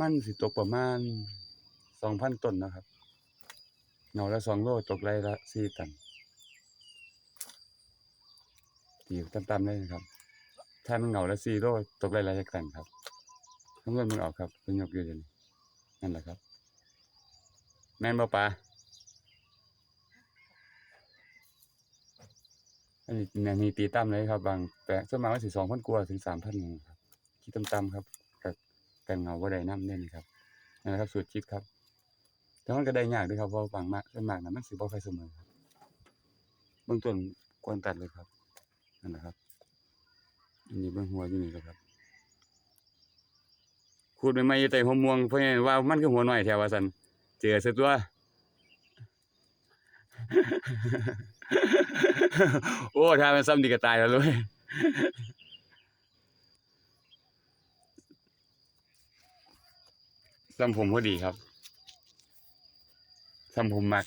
มันสิตกประมาณสองพันต้นนะครับเงาละสองโลตกไรละสี่ตันตีต่ำๆเลยนะครับ ถ้ามันเงาละสี่โลตกไรละจักตันครับคำนวณมันออกครับเป็นยกอยู่เดียวนี้นั่นแหละครับ แม่นบ่ปลาอันนี้นี่ตีต่ำเลยครับ บางแปลงส่วนมากว่าสิสองพันกว่าถึงสามพันครับคิดต่ำๆครับ กับกันเงาว่าใดน้ำเน่นครับนั่นแหละครับสูตรคิดครับ แต่มันก็ได้ยากด้วยครับเพราะบางมากส่วนมากนะมันสิบ่ค่อยเสมอครับเบื้องต้นควรตัดเลยครับนั่นแหละครับอันนี้เบื้องหัวอยู่นี่ครับขูดใหม่ๆอยู่ใต้หัวม่วงเพราะงั้นว่ามันคือหัวหน้อยแถวว่าซั่นเจอซะตัวโอ้ถ้ามันซ้ำดีก็ตายแล้วเลย ซ้ำผมพอดีครับซ้ำผมมาก